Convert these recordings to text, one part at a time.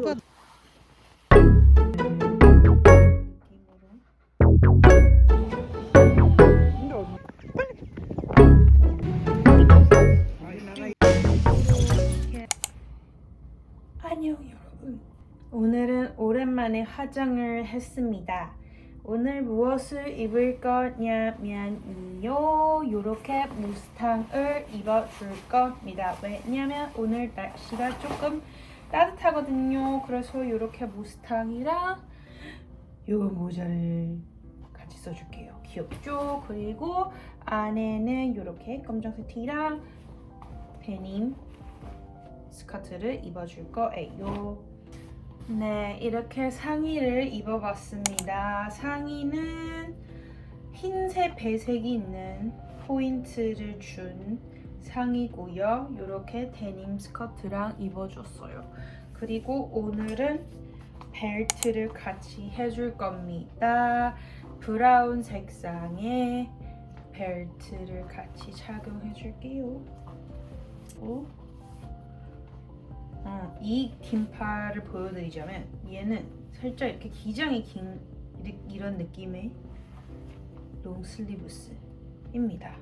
뭐가 안녕 여러분. 오늘은 오랜만에 화장을 했습니다. 오늘 무엇을 입을 거냐면요. 이렇게 무스탕을 입어줄 겁니다. 왜냐면 오늘 날씨가 조금 따뜻하거든요. 그래서 이렇게 무스탕이랑 요 모자를 같이 써줄게요. 귀엽죠? 그리고 안에는 이렇게 검정색 티랑 데님 스커트를 입어줄 거예요. 네, 이렇게 상의를 입어봤습니다. 상의는 흰색, 배색이 있는 포인트를 준 상의고요. 이렇게 데님 스커트랑 입어줬어요. 그리고 오늘은 벨트를 같이 해줄 겁니다. 브라운 색상의 벨트를 같이 착용해 줄게요. 오. 어, 이 긴팔을 보여드리자면 얘는 살짝 이렇게 기장이 긴 이- 이런 느낌의 롱슬리브스입니다.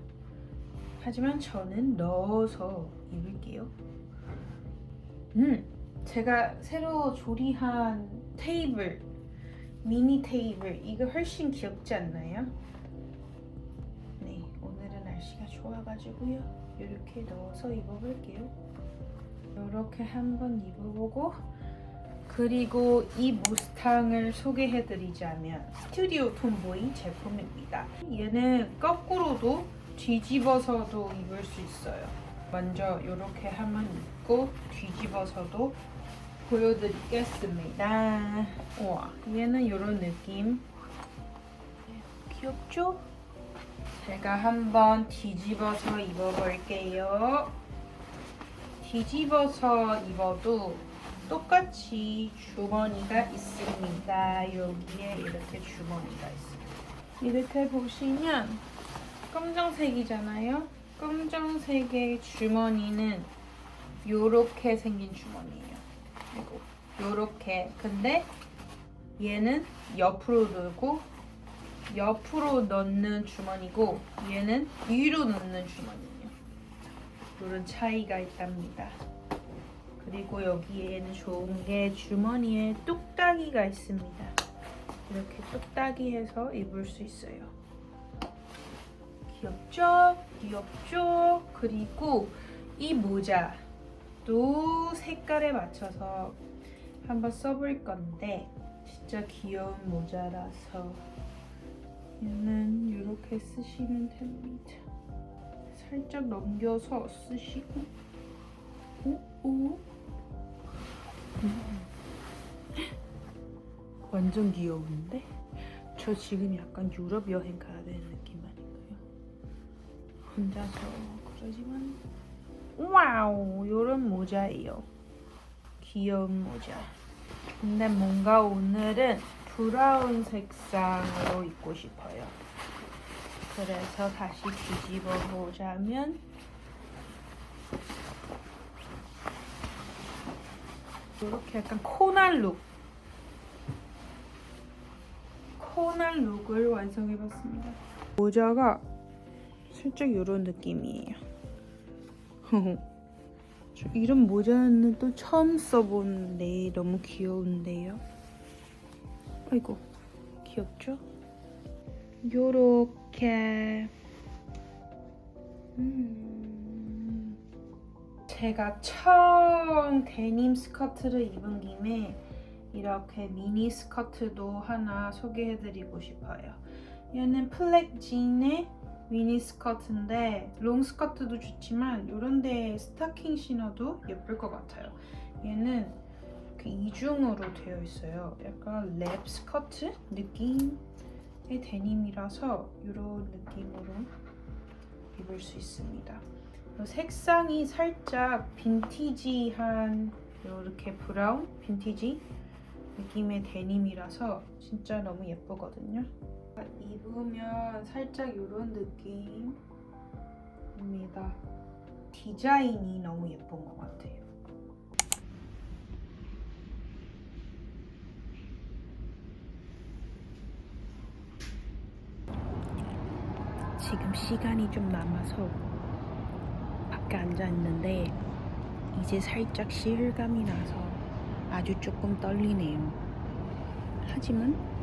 하지만 저는 넣어서 입을게요. 음, 제가 새로 조리한 테이블, 미니 테이블 이거 훨씬 귀엽지 않나요? 네, 오늘은 날씨가 좋아가지고요. 이렇게 넣어서 입어볼게요. 이렇게 한번 입어보고 그리고 이 무스탕을 소개해드리자면 스튜디오 톰보이 제품입니다. 얘는 거꾸로도 뒤집어서도 입을 수 있어요. 먼저 이렇게 한번 입고 뒤집어서도 보여드리겠습니다. 우와, 얘는 이런 느낌. 귀엽죠? 제가 한번 뒤집어서 입어볼게요. 뒤집어서 입어도 똑같이 주머니가 있습니다. 여기에 이렇게 주머니가 있어요. 이렇게 보시면 검정색이잖아요. 검정색의 주머니는 요렇게 생긴 주머니예요. 그리고 요렇게. 근데 얘는 옆으로 들고 옆으로 넣는 주머니고 얘는 위로 넣는 주머니예요. 이런 차이가 있답니다. 그리고 여기에는 좋은 게 주머니에 뚝딱이가 있습니다. 이렇게 뚝딱이 해서 입을 수 있어요. 귀엽죠? 귀엽죠? 그리고 이 모자도 색깔에 맞춰서 한번 써볼 건데 진짜 귀여운 모자라서 얘는 이렇게 쓰시면 됩니다. 살짝 넘겨서 쓰시고 오, 오. 완전 귀여운데? 저 지금 약간 유럽 여행 가야 되는 느낌 아닌가요? 혼자서 그러지만 와우 이런 모자예요. 귀여운 모자. 근데 뭔가 오늘은 브라운 색상으로 입고 싶어요. 그래서 다시 뒤집어 보자면 이렇게 약간 코날 룩. 코날 룩을 완성해봤습니다. 모자가 살짝 이런 느낌이에요 저 이런 모자는 또 처음 써보는데 너무 귀여운데요 아이고 귀엽죠? 요렇게 음. 제가 처음 데님 스커트를 입은 김에 이렇게 미니 스커트도 하나 소개해드리고 싶어요. 얘는 플렉진의 미니 스커트인데 롱 스커트도 좋지만 이런데 스타킹 신어도 예쁠 것 같아요. 얘는 그 이중으로 되어 있어요. 약간 랩 스커트 느낌 의 데님이라서 이런 느낌으로 입을 수 있습니다. 색상이 살짝 빈티지한 이렇게 브라운 빈티지 느낌의 데님이라서 진짜 너무 예쁘거든요. 아, 입으면 살짝 이런 느낌입니다. 디자인이 너무 예쁜 것 같아요. 지금 시간이 좀 남아서 밖에 앉아 있는데 이제 살짝 시일감이 나서 아주 조금 떨리네요. 하지만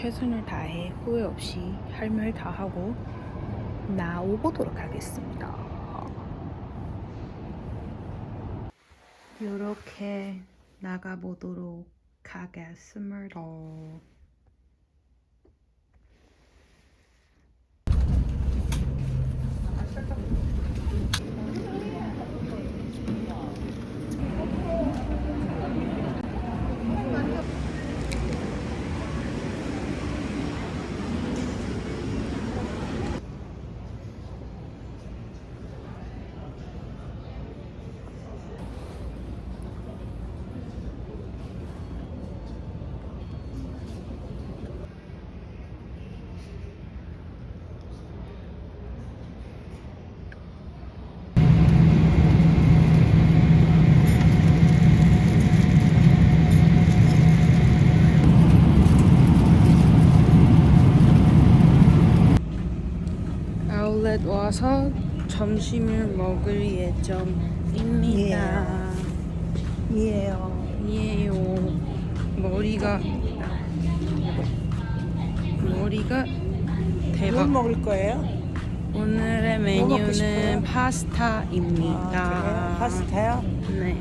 최선을 다해 후회 없이 할 말 다 하고 나오보도록 하겠습니다. 이렇게 나가보도록 하겠습니다. 와서 점심을 먹을 예정입니다. 이에요. 예요. 머리가 머리가 뭘 대박. 먹을 거예요? 오늘의 뭐 먹고 싶어요? 메뉴는 파스타입니다. 아, 그래요? 파스타요? 네.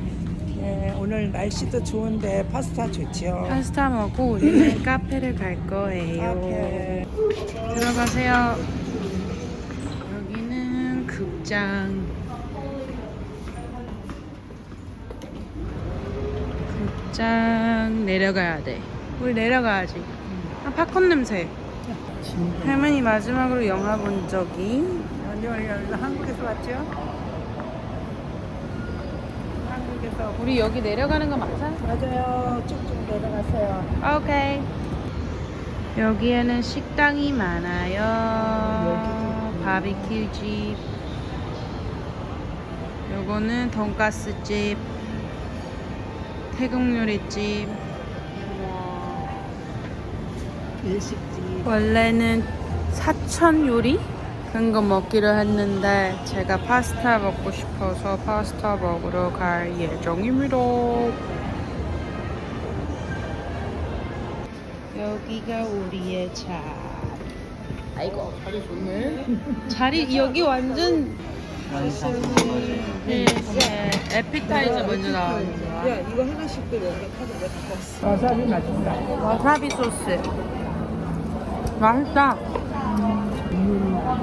네, 오늘 날씨도 좋은데 파스타 좋죠. 파스타 먹고 우리는 카페를 갈 거예요. 카페. 들어가세요. 극장. 극장 내려가야 돼. 우리 내려가야지. 아, 팝콘 냄새. 할머니 마지막으로 영화 본 적이 아니, 아니, 한국에서 왔죠? 한국에서. 우리 여기 내려가는 거 맞아? 맞아요. 쭉쭉 내려가세요. 오케이. 여기에는 식당이 많아요. 바비큐 집. 요거는 돈가스 집. 태국 요리집. 일식집. 원래는 사천 요리 그런 거 먹기로 했는데 제가 파스타 먹고 싶어서 파스타 먹으러 갈 예정입니다. 여기가 우리의 차. 아이고 자리 좋네. 자리 여기 완전 에피타이저 먼저 거야. 야, 이거 하나씩 또 카드 내가 갖고 왔어. 와사비 맛있다. 와사비 소스. 맛있다.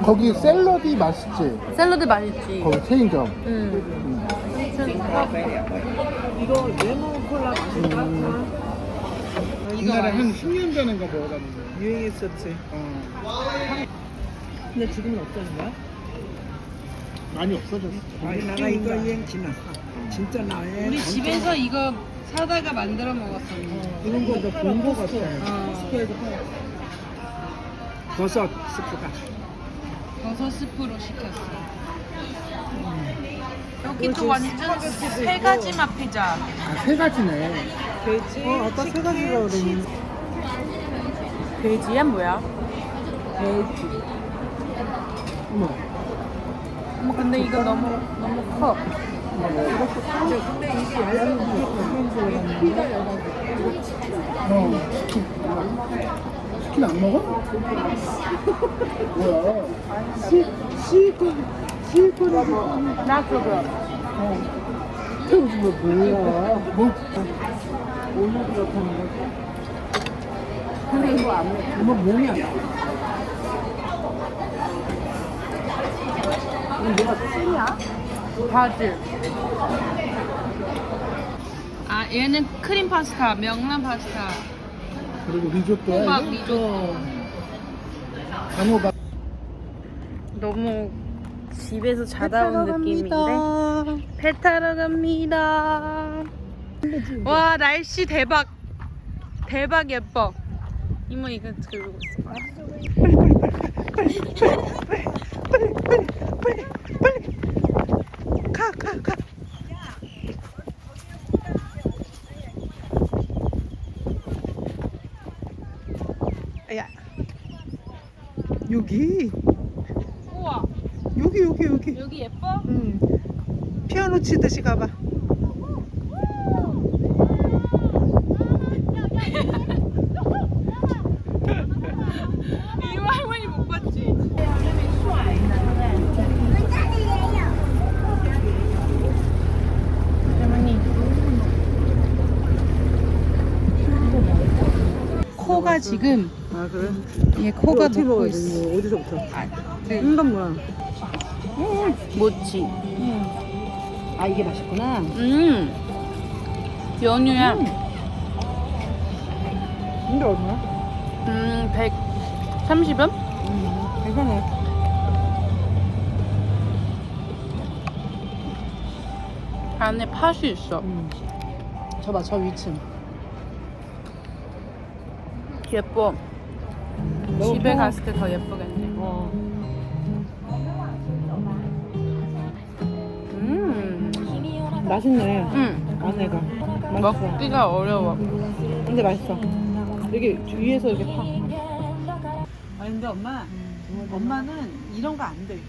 거기 샐러디 맛있지? 샐러드 맛있지. 거기 체인점. 응. 이거 레몬 콜라 맛있다. 옛날에 한 10년 전인가 먹어봤는데. 유행했었지. 어, 근데 지금은 없어진 거야? 많이 없어졌어. 우리나라 이거 유행 지났어. 진짜 나의 우리 집에서 이거 사다가 만들어 먹었었는데. 이런 거도 본거 같아. 어. 버섯 스프가. 버섯 스프로 시켰어. 여기도 완전 세 가지 맛 피자. 아, 세 가지네. 돼지. 어, 아까 세 가지가 그러니. 돼지야 뭐야? 돼지. 어머. 어머 근데 이거 너무 너무 커. 근데 이게 얇은 피가 어. 치킨 안 먹어? 뭐야? 시, 시코, 시코라고. 나 그거. 태우지 뭐 뭐야? 뭐? 오늘 그렇다는 거지. 근데 이거 안 먹어. 뭐 뭐냐? 이거 뭐가 쓰냐? 바질. 아 얘는 크림 파스타, 명란 파스타, 그리고 리조또야. 호박? 리조또. 단호박. 너무 집에서 자다 온 느낌인데. 배 타러 갑니다. 와 날씨 대박. 대박 예뻐. 이모 이거 들고 있어. 가, 가, 가. 야, 여기. 우와. 여기 여기 여기. 여기 예뻐? 응. 피아노 치듯이 가봐 이거 할머니 못 봤지? 할머니 코가 지금 아 그래? 얘 코가 어떻게 먹어야 있어 되는 거 어디서부터? 아, 네. 이건 뭐야? 모찌 아 이게 맛있구나 음 연유야 근데 얼마야? 음 130원? 음 괜찮아 안에 팥이 있어 음. 저봐 저 위층 예뻐 너무 집에 갔을 때 더 예쁘겠네. 어. 음, 맛있네. 음. 안에가. 맛있어 먹기가 어려워. 근데 맛있어. 여기 위에서 이렇게 파 아니 근데 엄마 엄마는 이런 거 안 돼